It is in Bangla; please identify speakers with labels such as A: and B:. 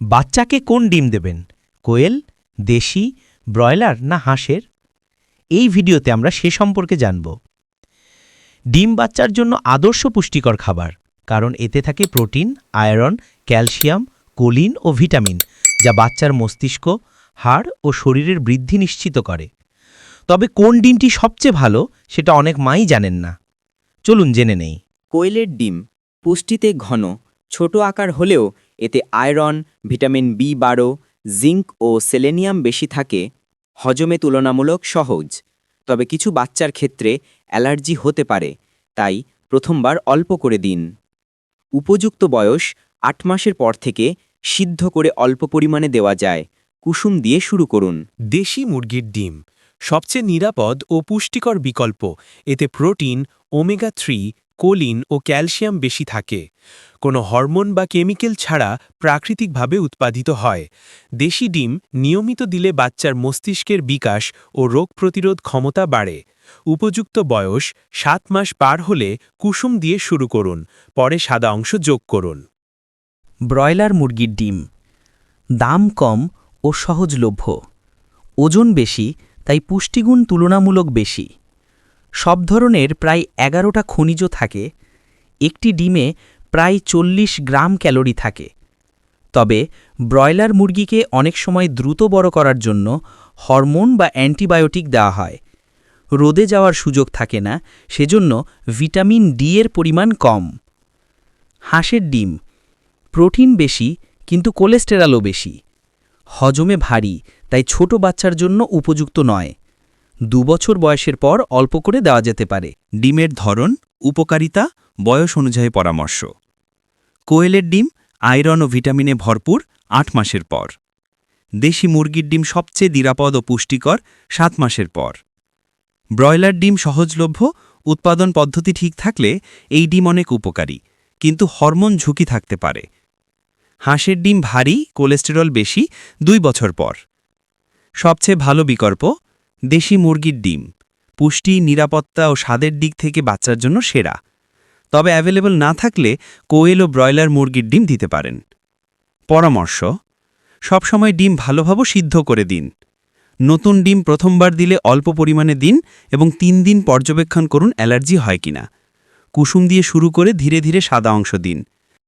A: বাচ্চাকে কোন ডিম দেবেন? কোয়েল, দেশি, ব্রয়লার না হাঁসের? এই ভিডিওতে আমরা সে সম্পর্কে জানব। ডিম বাচ্চার জন্য আদর্শ পুষ্টিকর খাবার, কারণ এতে থাকে প্রোটিন, আয়রন, ক্যালসিয়াম, কোলিন ও ভিটামিন, যা বাচ্চার মস্তিষ্ক, হাড় ও শরীরের বৃদ্ধি নিশ্চিত করে। তবে কোন ডিমটি সবচেয়ে ভালো, সেটা অনেক মাই জানেন না। চলুন জেনে নেই।
B: কোয়েলের ডিম পুষ্টিতে ঘন, ছোট আকার হলেও এতে আয়রন, ভিটামিন বি বারো, জিঙ্ক ও সেলেনিয়াম বেশি থাকে, হজমে তুলনামূলক সহজ। তবে কিছু বাচ্চার ক্ষেত্রে অ্যালার্জি হতে পারে, তাই প্রথমবার অল্প করে দিন। উপযুক্ত বয়স আট মাসের পর থেকে সিদ্ধ করে অল্প পরিমাণে দেওয়া যায়। কুসুম দিয়ে শুরু করুন।
C: দেশি মুরগির ডিম সবচেয়ে নিরাপদ ও পুষ্টিকর বিকল্প। এতে প্রোটিন, ওমেগা থ্রি কোলিন ও ক্যালসিয়াম বেশি থাকে। কোনো হরমোন বা কেমিক্যাল ছাড়া প্রাকৃতিকভাবে উৎপাদিত হয়। দেশি ডিম নিয়মিত দিলে বাচ্চার মস্তিষ্কের বিকাশ ও রোগ প্রতিরোধ ক্ষমতা বাড়ে। উপযুক্ত বয়স সাত মাস পার হলে কুসুম দিয়ে শুরু করুন, পরে সাদা অংশ যোগ করুন।
A: ব্রয়লার মুরগির ডিম। দাম কম ও সহজলভ্য। ওজন বেশি, তাই পুষ্টিগুণ তুলনামূলক বেশি। সব ধরনের প্রায় এগারোটা খনিজ থাকে, একটি ডিমে প্রায় চল্লিশ গ্রাম ক্যালোরি থাকে। তবে ব্রয়লার মুরগিকে অনেক সময় দ্রুত বড় করার জন্য হরমোন বা অ্যান্টিবায়োটিক দেওয়া হয়। রোদে যাওয়ার সুযোগ থাকে না, সেজন্য ভিটামিন ডি এর পরিমাণ কম। হাঁসের ডিম, প্রোটিন বেশি কিন্তু কোলেস্টেরলও বেশি। হজমে ভারী, তাই ছোট বাচ্চার জন্য উপযুক্ত নয়। দুবছর বয়সের পর অল্প করে দেওয়া যেতে পারে।
D: ডিমের ধরন, উপকারিতা, বয়স অনুযায়ী পরামর্শ। কোয়েলের ডিম, আয়রন ও ভিটামিনে ভরপুর আট মাসের পর। দেশি মুরগির ডিম সবচেয়ে নিরাপদ ও পুষ্টিকর সাত মাসের পর। ব্রয়লার ডিম সহজলভ্য, উৎপাদন পদ্ধতি ঠিক থাকলে এই ডিম অনেক উপকারী, কিন্তু হরমোন ঝুঁকি থাকতে পারে। হাঁসের ডিম ভারী, কোলেস্টেরল বেশি, দুই বছর পর। সবচেয়ে ভালো বিকল্প দেশি মুরগির ডিম, পুষ্টি, নিরাপত্তা ও স্বাদের দিক থেকে বাচ্চার জন্য সেরা। তবে অ্যাভেলেবল না থাকলে কোয়েল ও ব্রয়লার মুরগির ডিম দিতে পারেন। পরামর্শ, সবসময় ডিম ভালোভাবে সিদ্ধ করে দিন। নতুন ডিম প্রথমবার দিলে অল্প পরিমাণে দিন এবং তিন দিন পর্যবেক্ষণ করুন অ্যালার্জি হয় কিনা। কুসুম দিয়ে শুরু করে ধীরে ধীরে সাদা অংশ দিন।